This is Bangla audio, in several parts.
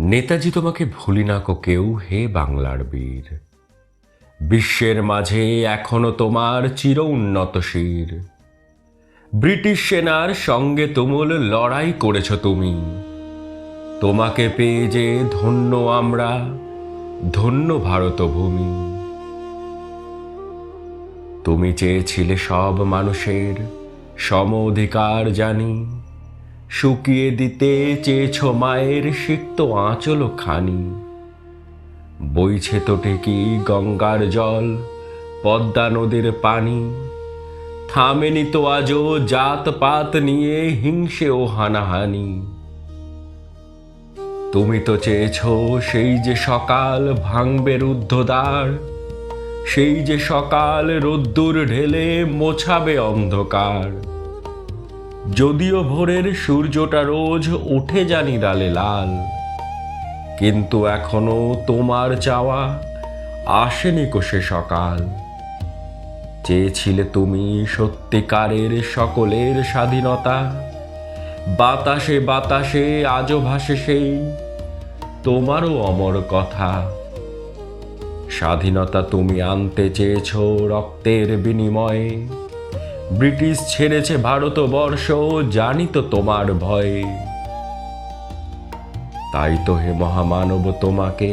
নেতাজি তোমাকে ভুলি না কো কেউ, হে বাংলার বীর। বিশ্বের মাঝে এখনও তোমার চির উন্নত শির। ব্রিটিশ সেনার সঙ্গে তুমুল লড়াই করেছ তুমি। তোমাকে পেয়ে যে ধন্য আমরা, ধন্য ভারত ভূমি তুমি চেয়েছিলে সব মানুষের সম অধিকার জানি। শুকিয়ে দিতে চেয়েছ মায়ের সিক্ত আঁচল খানি। বইছে তো ঠিকই গঙ্গার জল, পদ্মা নদীর পানি। থামেনি তো আজও জাত পাত নিয়ে হিংসে ও হানাহানি। তুমি তো চেয়েছ সেই যে সকাল ভাঙবে রুদ্ধদ্বার, সেই যে সকাল রোদ্দুর ঢেলে মোছাবে অন্ধকার। যদিও ভোরের সূর্যটা রোজ উঠে জানি ডালে লাল, কিন্তু এখনও তোমার চাওয়া আসেনি কোষে সকাল। চেয়েছিলে তুমি সত্যিকারের সকলের স্বাধীনতা, বাতাসে বাতাসে আজও ভাসে সেই তোমারও অমর কথা। স্বাধীনতা তুমি আনতে চেয়েছ রক্তের বিনিময়ে ব্রিটিশ ছেড়েছে ভারতবর্ষ, জানি তো তোমার ভয়ে। তাই তো হে মহামানব তোমাকে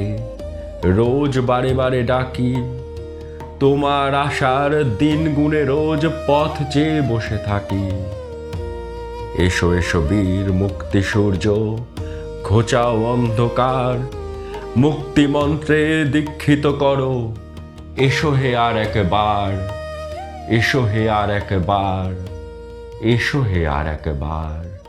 রোজ বারে বারে ডাকি, তোমার আশার দিন গুণে রোজ পথ চেয়ে বসে থাকি। এসো এসো বীর মুক্তি সূর্য, ঘোচাও অন্ধকার, মুক্তি মন্ত্রে দীক্ষিত করো, এসো হে আর একবার। এসো হে আর একবার এসো হে আর একবার।